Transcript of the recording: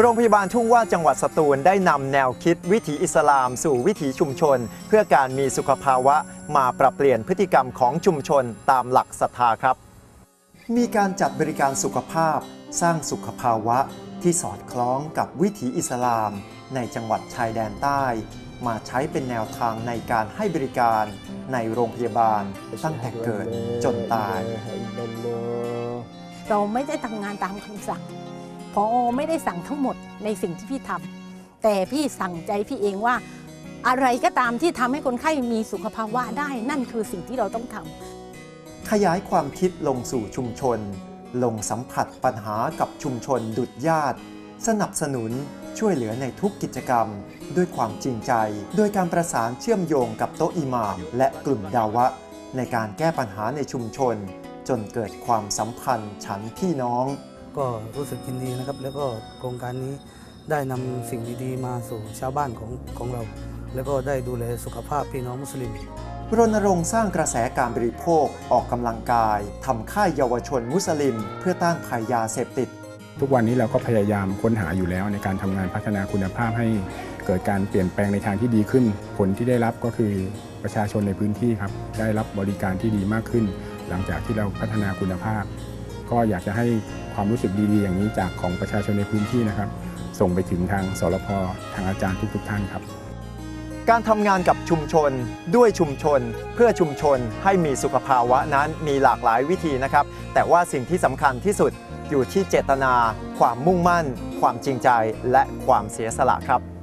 โรงพยาบาลทุ่งว่าจังหวัดสตูลได้นำแนวคิดวิถีอิสลามสู่วิถีชุมชน เพื่อการมีสุขภาวะมาปรับเปลี่ยนพฤติกรรมของชุมชนตามหลักศรัทธาครับ มีการจัดบริการสุขภาพ สร้างสุขภาวะที่สอดคล้องกับวิถีอิสลาม ในจังหวัดชายแดนใต้ มาใช้เป็นแนวทางในการให้บริการในโรงพยาบาลตั้งแต่เกิดจนตาย เราไม่ได้ทำงานตามคำสั่งพ อไม่ได้สั่งทั้งหมดในสิ่งที่พี่ทำแต่พี่สั่งใจพี่เองว่า อะไรก็ตามที่ทำให้คนไข้มีสุขภาวะได้ นั่นคือสิ่งที่เราต้องทำขยายความคิดลงสู่ชุมชน ลงสัมผัสปัญหากับชุมชนดุดญาติ สนับสนุนช่วยเหลือในทุกกิจกรรม ด้วยความจริงใจ โดยการประสานเชื่อมโยงกับโต๊ะอิหม่ามและกลุ่มดาวะ ในการแก้ปัญหาในชุมชน จนเกิดความสัมพันธ์ฉันพี่น้อง ก็รู้สึกยินดีนะครับ แล้วก็โครงการนี้ได้นำสิ่งดีๆ มาสู่ชาวบ้านของของเรา แล้วก็ได้ดูแลสุขภาพพี่น้องมุสลิมรณรงค์สร้างกระแสการบริโภค ออกกำลังกายทำค่ายเยาวชนมุสลิม เพื่อต้านภัยยาเสพติด ทุกวันนี้เราก็พยายามค้นหาอยู่แล้วในการทำงานพัฒนาคุณภาพให้เกิดการเปลี่ยนแปลงในทางที่ดีขึ้น ผลที่ได้รับก็คือประชาชนในพื้นที่ครับ ได้รับบริการที่ดีมากขึ้น หลังจากที่เราพัฒนาคุณภาพ ก็อยากจะให้ ความรู้สึกดีๆ อย่างนี้จากของประชาชนในพื้นที่นะครับ ส่งไปถึงทางสรพทางอาจารย์ทุกๆท่านครับ การทำงานกับชุมชนด้วยชุมชน เพื่อชุมชนให้มีสุขภาวะนั้นมีหลากหลายวิธีนะครับ แต่ว่าสิ่งที่สำคัญที่สุดอยู่ที่เจตนา ความมุ่งมั่น ความจริงใจ และความเสียสละครับ